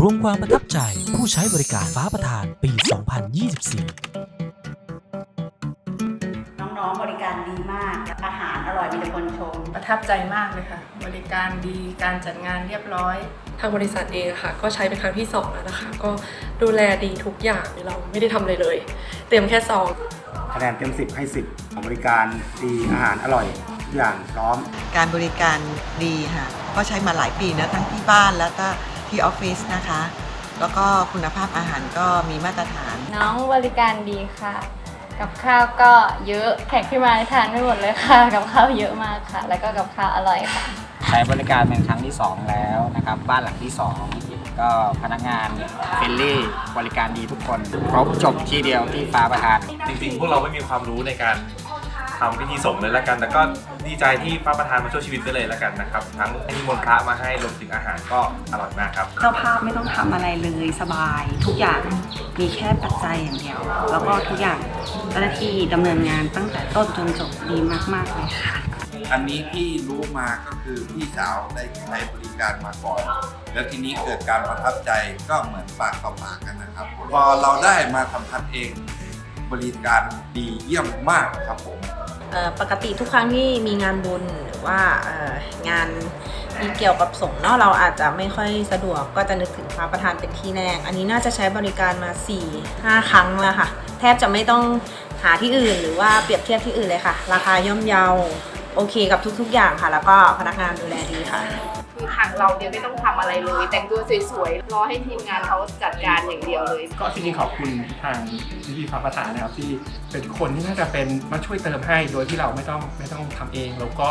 รวมความประทับใจผู้ใช้บริการฟ้าประธานปี 2024 น้องๆ บริการดีมาก อาหารอร่อยมีแต่คนชม ประทับใจมากเลยค่ะ บริการดี การจัดงานเรียบร้อย ทางบริษัทเองอะค่ะ ก็ใช้เป็นครั้งที่สองแล้วนะคะ ก็ดูแลดีทุกอย่าง เราไม่ได้ทำอะไรเลย เตรียมแค่ซองคะแนนเต็ม 10 ให้ 10ของบริการดี อาหารอร่อยทุกอย่างพร้อม การบริการดีค่ะ ก็ใช้มาหลายปีนะทั้งที่บ้านแล้วก็ ที่ออฟฟิศนะคะ แล้วก็คุณภาพอาหารก็มีมาตรฐาน น้องบริการดีค่ะ กับข้าวก็เยอะแขกที่มาทานไม่หมดเลยค่ะ กับข้าวเยอะมากค่ะ แล้วก็กับข้าวอร่อยค่ะ ใช้บริการเป็นครั้งที่ 2 แล้วนะครับ บ้านหลังที่ 2 ก็พนักงานเฟรนลี่บริการดีทุกคน ครบจบที่เดียวที่ฟ้าประธาน จริงๆ พวกเราไม่มีความรู้ในการ ทำพิธีสงฆ์เลยละกัน แต่ก็ดีใจที่พระประธานมาช่วยชีวิตไปเลยละกันนะครับ ทั้งนิมนต์พระมาให้รวมถึงอาหารก็อร่อยมากครับ เจ้าภาพไม่ต้องทำอะไรเลยสบาย ทุกอย่างมีแค่ปัจจัยอย่างเดียว แล้วก็ทุกอย่างเจ้าหน้าที่ดำเนินงานตั้งแต่ต้นจนจบดีมากๆเลยค่ะ อันนี้ที่รู้มาก็คือพี่สาวได้ใช้บริการมาก่อน แล้วทีนี้เกิดการประทับใจก็เหมือนปากต่อปากกันนะครับ พอเราได้มาสัมผัสเอง บริการดีเยี่ยมมากครับผมปกติทุกครั้งที่มีงานบุญหรือว่างานมีเกี่ยวกับสงฆ์เนาะเราอาจจะไม่ค่อยสะดวกก็จะนึกถึงพระประธานเป็นที่แรกอันนี้น่าจะใช้บริการมา 4-5 ครั้งแล้วค่ะ แทบจะไม่ต้องหาที่อื่น หรือว่าเปรียบเทียบที่อื่นเลยค่ะ ราคาย่อมเยาโอเคกับทุกๆอย่างค่ะ แล้วก็พนักงานดูแลดีค่ะ คือทางเราเนี่ยไม่ต้องทำอะไรเลย แต่งตัวสวยๆ รอให้ทีมงานเขาจัดการอย่างเดียวเลย ก็จริงๆขอบคุณทางพี่พี่พระประธานนะครับ ที่เป็นคนที่น่าจะเป็นมาช่วยเติมให้โดยที่เราไม่ต้องไม่ต้องทำเอง แล้วก็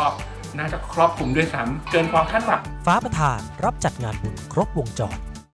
น่าจะครอบคลุมด้วยซ้ำเกินความคาดหวัง ฟ้าประธานรับจัดงานบุญครบวงจร